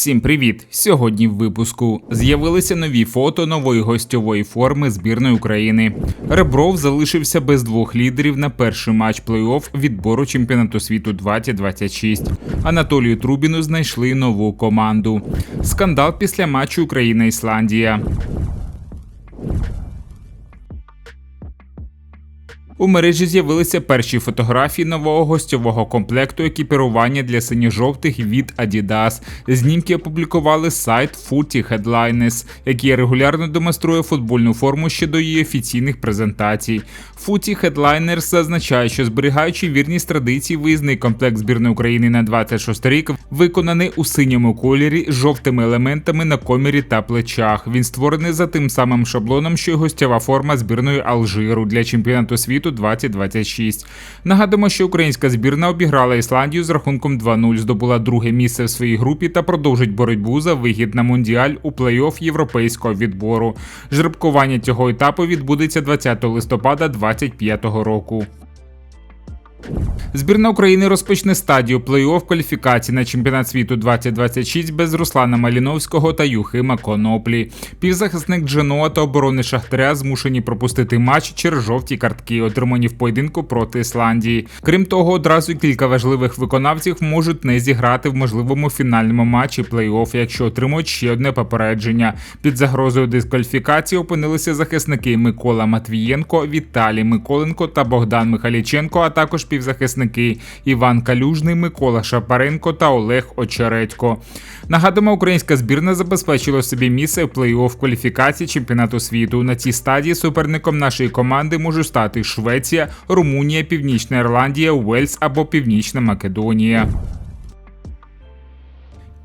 Всім привіт! Сьогодні в випуску з'явилися нові фото нової гостьової форми збірної України. Ребров залишився без двох лідерів на перший матч плей-офф відбору чемпіонату світу 2026. Анатолію Трубіну знайшли нову команду. Скандал після матчу Україна-Ісландія. У мережі з'явилися перші фотографії нового гостьового комплекту екіпірування для синьо-жовтих від Adidas. Знімки опублікували сайт Footy Headliners, який регулярно демонструє футбольну форму ще до її офіційних презентацій. Footy Headliners зазначає, що зберігаючи вірність традицій, виїзний комплект збірної України на 26 рік виконаний у синьому кольорі з жовтими елементами на комірі та плечах. Він створений за тим самим шаблоном, що й гостєва форма збірної Алжиру для чемпіонату світу 2026. Нагадуємо, що українська збірна обіграла Ісландію з рахунком 2-0, здобула друге місце в своїй групі та продовжить боротьбу за вихід на мундіаль у плей-офф європейського відбору. Жеребкування цього етапу відбудеться 20 листопада 2025 року. Збірна України розпочне стадію плей-офф кваліфікації на чемпіонат світу 2026 без Руслана Маліновського та Юхима Коноплі. Півзахисник Дженоа та оборони Шахтаря змушені пропустити матч через жовті картки, отримані в поєдинку проти Ісландії. Крім того, одразу кілька важливих виконавців можуть не зіграти в можливому фінальному матчі плей-офф, якщо отримують ще одне попередження. Під загрозою дискваліфікації опинилися захисники Микола Матвієнко, Віталій Миколенко та Богдан Михайліченко, а також півзахисники Іван Калюжний, Микола Шапаренко та Олег Очередько. Нагадуємо, українська збірна забезпечила собі місце в плей-офф кваліфікації чемпіонату світу. На цій стадії суперником нашої команди можуть стати Швеція, Румунія, Північна Ірландія, Уельс або Північна Македонія.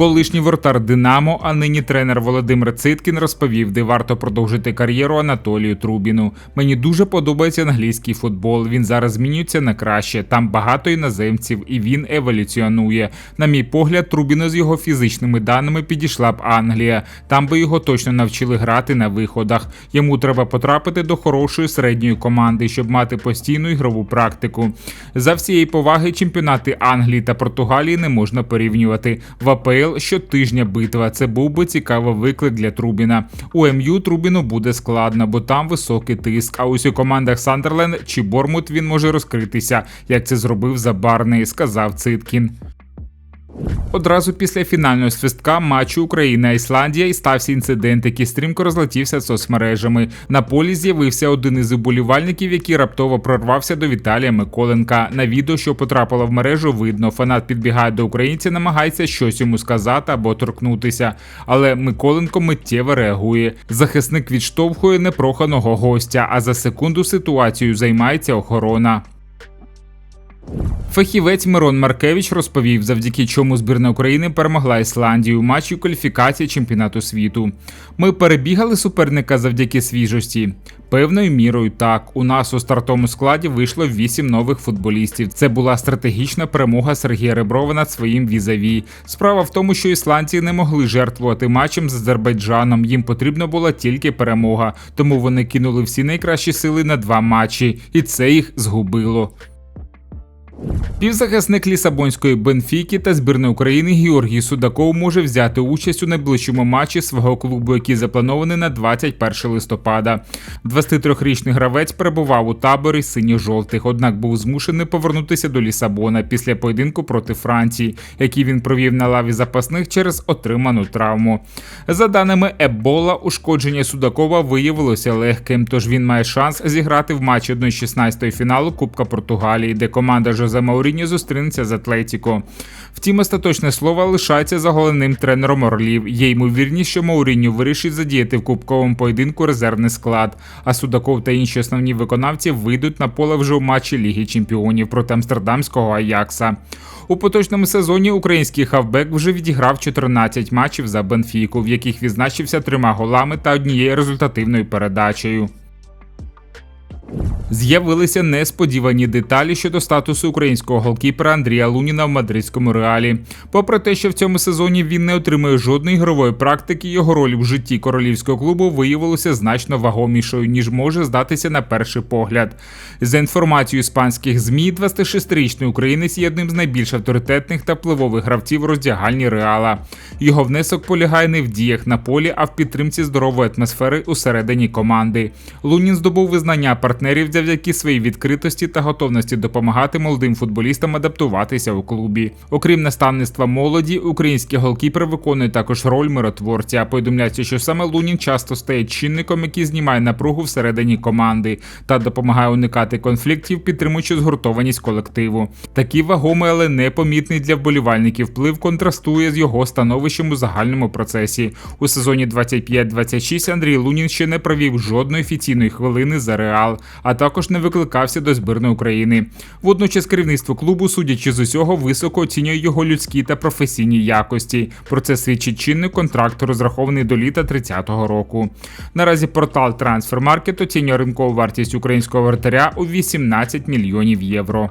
Колишній вратар Динамо, а нині тренер Володимир Циткін розповів, де варто продовжити кар'єру Анатолію Трубіну. Мені дуже подобається англійський футбол. Він зараз змінюється на краще. Там багато іноземців, і він еволюціонує. На мій погляд, Трубіну з його фізичними даними підійшла б Англія. Там би його точно навчили грати на виходах. Йому треба потрапити до хорошої середньої команди, щоб мати постійну ігрову практику. За всієї поваги чемпіонати Англії та Португалії не можна порівнювати. В АПЛ щотижня битва. Це був би цікавий виклик для Трубіна. У МЮ Трубіну буде складно, бо там високий тиск. А ось у командах Сандерленд чи Бормут він може розкритися, як це зробив Забарний, сказав Циткін. Одразу після фінального свистка матчу Україна-Ісландія і стався інцидент, який стрімко розлетівся соцмережами. На полі з'явився один із уболівальників, який раптово прорвався до Віталія Миколенка. На відео, що потрапило в мережу, видно, фанат підбігає до українця, намагається щось йому сказати або торкнутися. Але Миколенко миттєво реагує. Захисник відштовхує непроханого гостя, а за секунду ситуацією займається охорона. Фахівець Мирон Маркевич розповів, завдяки чому збірна України перемогла Ісландію у матчі кваліфікації чемпіонату світу. Ми перебігали суперника завдяки свіжості. Певною мірою так. У нас у стартовому складі вийшло вісім нових футболістів. Це була стратегічна перемога Сергія Реброва над своїм візаві. Справа в тому, що ісландці не могли жертвувати матчем з Азербайджаном. Їм потрібна була тільки перемога, тому вони кинули всі найкращі сили на два матчі, і це їх згубило. Півзахисник Лісабонської Бенфіки та збірної України Георгій Судаков може взяти участь у найближчому матчі свого клубу, який запланований на 21 листопада. 23-річний гравець перебував у таборі синьо-жовтих, однак був змушений повернутися до Лісабона після поєдинку проти Франції, який він провів на лаві запасних через отриману травму. За даними Ебола, ушкодження Судакова виявилося легким, тож він має шанс зіграти в матчі 1-16 фіналу Кубка Португалії, де команда Жозе Жозе Мауріньо зустрінеться з Атлетіко. Втім, остаточне слово лишається за головним тренером Орлів. Є ймовірність, що Мауріньо вирішить задіяти в кубковому поєдинку резервний склад, а Судаков та інші основні виконавці вийдуть на поле вже у матчі Ліги Чемпіонів проти амстердамського Аякса. У поточному сезоні український хавбек вже відіграв 14 матчів за Бенфіку, в яких відзначився трьома голами та однією результативною передачею. З'явилися несподівані деталі щодо статусу українського голкіпера Андрія Луніна в мадридському реалі. Попри те, що в цьому сезоні він не отримує жодної ігрової практики, його роль в житті королівського клубу виявилася значно вагомішою, ніж може здатися на перший погляд. За інформацією іспанських змі, 26-річний українець є одним з найбільш авторитетних та впливових гравців роздягальні реала. Його внесок полягає не в діях на полі, а в підтримці здорової атмосфери усередині команди. Лунін здобув визнання партнерів завдяки своїй відкритості та готовності допомагати молодим футболістам адаптуватися у клубі. Окрім наставництва молоді, український голкіпер виконує також роль миротворця. Повідомляється, що саме Лунін часто стає чинником, який знімає напругу всередині команди та допомагає уникати конфліктів, підтримуючи згуртованість колективу. Такий вагомий, але непомітний для вболівальників вплив контрастує з його становищем у загальному процесі. У сезоні 25-26 Андрій Лунін ще не провів жодної офіційної хвилини за реал, а також не викликався до збірної України. Водночас керівництво клубу, судячи з усього, високо оцінює його людські та професійні якості. Про це свідчить чинний контракт, розрахований до літа 30-го року. Наразі портал Трансфермаркет оцінює ринкову вартість українського вратаря у 18 мільйонів євро.